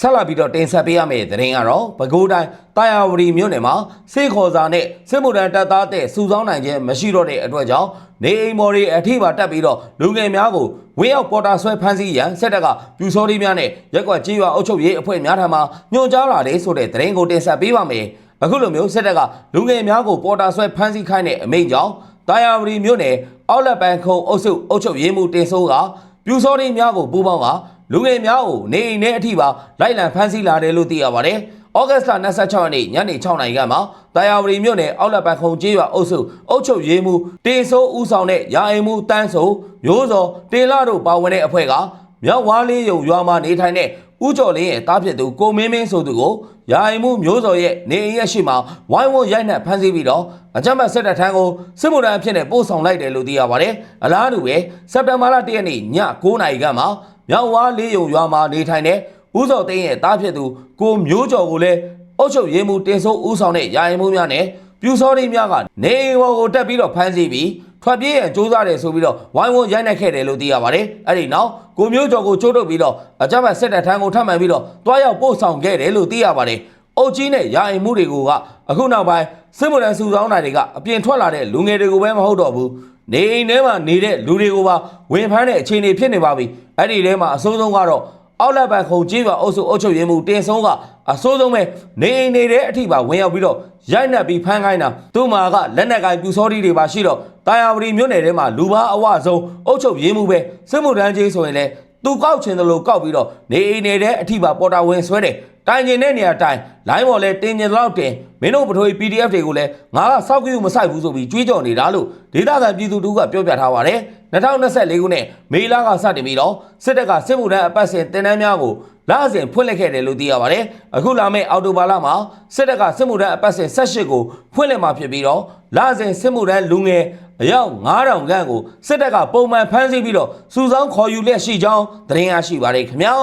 ဆက်လက်ပြီးတော့တင်ဆက်ပေးရမယ့်သတင်းကတော့ပဲခူးတိုင်းတာယာဝတီမြို့နယ်မှာစေခေါ်စာနဲ့စစ်မှုထမ်းတပ်သားတဲ့စုဆောင်းနိုင်ခြင်းမရှိတော့တဲ့အတွက်ကြောင့်နေအိမ်မော်တွေအထိပါတက်ပြီးတော့လူငယ်များကိုဝင်းရောက်ပေါ်တာဆွဲဖမ်းဆီးရန်စစ်တပ်ကပြူစောတိများနဲ့ရက်ကွက်ကြီးရွာအုပ်ချုပ်ရေးအဖွဲ့များထံမှညွှန်ကြားလာတဲ့ဆိုတဲ့သတင်းကိုတင်ဆက်ပေးပါမယ်အခုလိုမျိုးစစ်တပ်ကလူငယ်များကိုပေါ်တာဆွဲဖမ်းဆီးခိုင်းတဲ့အမိန့်ကြောင့်တာယာဝတီမြို့နယ်အောက်လက်ပန်းခုံအုပ်စုအုပ်ချုပ်ရေးမှူးတင်ဆိုးကပြူစောတိများကိုပူးပေါင်းက လူငယ်များကိုနေအိမ်ထဲအထိပါလိုက်လံဖမ်းဆီးလာတယ်လို့သိရပါတယ်။ဩဂတ်စ်လ26ရက်နေ့ညနေ6နာရီခန့်မှာတာယာဝတီမြို့နယ်အောက်လက်ပံခုံကျေးရွာအုပ်စုအုပ်ချုပ်ရေးမှူးတင်ဆိုးဦးဆောင်တဲ့ရာအိမ်မှူးတန်းဆိုမျိုးစောတင်လာတို့ပါဝင်တဲ့အဖွဲ့ကမြောက်ဝါလေးယုံရွာမှာနေထိုင်တဲ့ဦးကျော်လင်းရဲ့တားဖြစ်သူကိုမင်းမင်းဆိုသူကိုရာအိမ်မှုမျိုးစော်ရဲ့နေအိမ်ရဲ့ရှိမှာဝိုင်းဝန်းရိုက်နှက်ဖမ်းဆီးပြီးတော့အကြမ်းဖက်စစ်တပ်ထမ်းကိုစစ်မှုထမ်းအဖြစ်နဲ့ပို့ဆောင်လိုက်တယ်လို့သိရပါတယ်။အလားတူပဲစက်တင်ဘာလ1ရက်နေ့ည9:00နာရီခန့်မှာ မြောက်ဝါလေးယုံရွာမှာနေထိုင်တဲ့ဦးစော်သိန်းရဲ့တားဖြစ်သူကိုမျိုးကျော်ကိုလည်းအုပ်ချုပ်ရေးမှုတင်ဆိုးဦးဆောင်တဲ့ရာအိမ်မှုများနဲ့ပြူစောတိများကနေအိမ်ပေါ်ကိုတက်ပြီးတော့ဖမ်းဆီးပြီးထွက်ပြေးရန်ကြိုးစားတယ်ဆိုပြီးတော့ဝိုင်းဝန်းရိုက်နှက်ခဲ့တယ်လို့သိရပါတယ်။အဲ့ဒီနောက်ကိုမျိုးကျော်ကိုချိုးထုတ်ပြီးတော့အကြမ်းဖက်စစ်တပ်ထမ်းကိုထပ်မံပြီးတော့တွားရောက်ပို့ဆောင်ခဲ့တယ်လို့သိရပါတယ်။အုတ်ကြီးနဲ့ရာအိမ်မှုတွေကအခုနောက်ပိုင်းစစ်မှုထမ်းစုဆောင်းတာတွေကအပြင်ထွက်လာတဲ့လူငယ်တွေကိုပဲမဟုတ်တော့ဘူး။နေအိမ်ထဲမှာနေတဲ့လူတွေကိုပါဝင်ဖမ်းတဲ့အခြေအနေဖြစ်နေပါပြီ။ အဲ့ဒီထဲမှာအစိုးဆုံးကတော့အောက်လက်ပံခုံကြီးပါအုပ်စုအုပ်ချုပ်ရေးမှုတင်ဆုံးကအစိုးဆုံးပဲနေအိမ်နေတဲ့အထိပါဝင်ရောက်ပြီးတော့ရိုက်နှက်ပြီးဖမ်းခိုင်းတာသူ့မှာကလက်နက်ကင်ပြူစောတိတွေပါရှိတော့တာယာဝတီမြို့နယ်ထဲမှာလူပါအဝဆုံးအုပ်ချုပ်ရေးမှုပဲစစ်မှုထမ်းကြီးဆိုရင်လည်းသူကောက်ချင်တယ်လို့ကောက်ပြီးတော့နေအိမ်နေတဲ့အထိပါပေါ်တာဝင်ဆွဲတယ်တိုင်ကျင်တဲ့နေရာတိုင်လိုင်းပေါ်လဲတင်ကျင်တော့တင်မင်းတို့ပထဝီ PDF တွေကိုလည်းငါကစောက်ကြည့်မဆိုင်ဘူးဆိုပြီးကြွေးကြော်နေတာလို့ဒေသခံပြည်သူတို့ကပြောပြထားပါတယ် 2024ခုနှစ်မေလကစတင်ပြီးတော့စစ်တပ်ကစစ်မှုထမ်းအပတ်စဉ်တင်တန်းများကိုလအစဉ်ဖွင့်လှစ်ခဲ့တယ်လို့သိရပါတယ်အခုလာမယ့်အော်တိုဘာလမှာစစ်တပ်ကစစ်မှုထမ်းအပတ်စဉ်18ကိုဖွင့်လှစ်မှာဖြစ်ပြီးတော့လအစဉ်စစ်မှုထမ်းလူငယ်အယောက်9000ခန့်ကိုစစ်တပ်ကပုံမှန်ဖမ်းဆီးပြီးတော့စုဆောင်းခေါ်ယူလျက်ရှိကြောင်းသတင်းရရှိပါတယ်ခင်ဗျာ